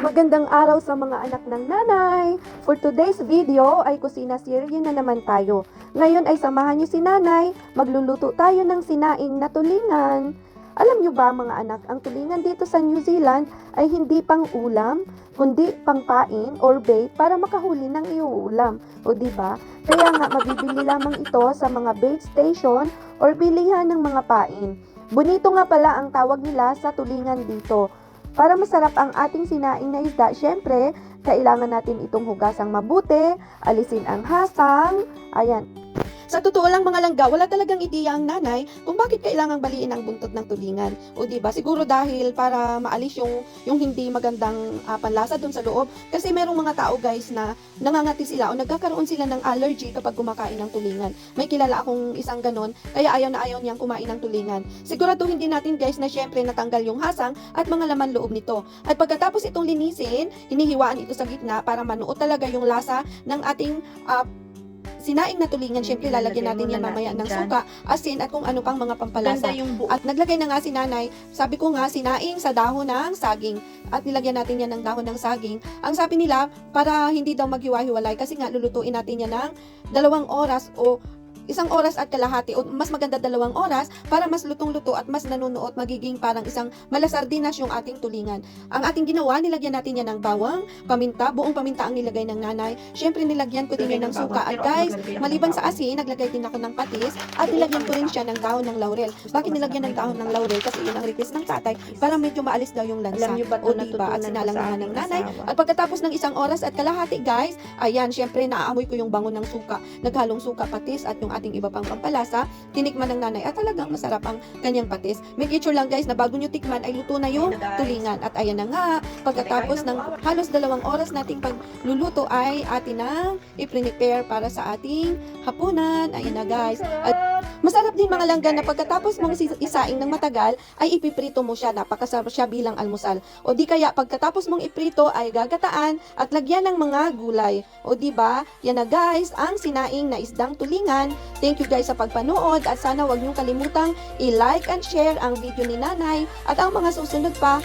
Magandang araw sa mga anak ng nanay. For today's video ay kusina serye na naman tayo. Ngayon ay samahan niyo si nanay, magluluto tayo ng sinaing na tulingan. Alam niyo ba mga anak, ang tulingan dito sa New Zealand ay hindi pang ulam, kundi pang pain or bait para makahuli ng iuulam. O di ba? Kaya nga mabibili lamang ito sa mga bait station or bilihan ng mga pain. Bonito nga pala ang tawag nila sa tulingan dito. Para masarap ang ating sinaing na isda, syempre, kailangan natin itong hugasang mabuti, alisin ang hasang, ayan. Sa totoo lang mga langga, wala talagang ideya ang nanay kung bakit kailangang baliin ang buntot ng tulingan. O di ba? Siguro dahil para maalis yung yung hindi magandang ah, panlasa doon sa loob kasi merong mga tao guys na nangangati sila o nagkakaroon sila ng allergy kapag kumakain ng tulingan. May kilala akong isang ganon, kaya ayaw na ayaw niyang kumain ng tulingan. Siguraduhin din natin guys na syempre natanggal yung hasang at mga laman loob nito. At pagkatapos itong linisin, hinihiwaan ito sa gitna para manuot talaga yung lasa ng ating ah, sinaing na tulingan. Syempre lalagyan natin yan mamaya ng suka, asin at kung ano pang mga pampalasa. At naglagay na nga si nanay, sabi ko nga, sinaing sa dahon ng saging. At nilagyan natin yan ng dahon ng saging. Ang sabi nila, para hindi daw maghiwa-hiwalay, kasi nga lulutuin natin yan ng dalawang oras o isang oras at kalahati o mas maganda dalawang oras para mas lutong-luto at mas nanunuot magiging parang isang malasardinas yung ating tulingan. Ang ating ginawa, nilagyan natin yan ng bawang, paminta, buong paminta ang nilagay ng nanay. Syempre nilagyan ko din yan ng suka. At guys, maliban sa asin, naglagay din ako ng patis at nilagyan ko rin siya ng dahon ng laurel. Bakit nilagyan ng dahon ng laurel? Kasi yun ang request ng tatay para medyo maalis daw yung lansa. O diba? At natutunan ko sinalang sa naman ng nanay. At pagkatapos ng isang oras at kalahati guys, ayan, syempre naaamoy ko yung bango ng suka. Naghalong suka, patis at yung ating iba pang pampalasa. Tinikman ng nanay at talagang masarap ang kanyang patis. Make sure lang guys na bago nyo tikman ay luto na yung tulingan. At ayan na nga, pagkatapos ng halos dalawang oras nating pagluluto ay atin na i-prepare para sa ating hapunan. Ayan na guys. At masarap din mga langga na pagkatapos mong isaing ng matagal ay ipiprito mo siya. Napakasarap siya bilang almusal. O di kaya pagkatapos mong iprito ay gagataan at lagyan ng mga gulay. O di ba? Yan na guys, ang sinaing na isdang tulingan. Thank you guys sa pagpanood at sana wag niyong kalimutang i-like and share ang video ni Nanay at ang mga susunod pa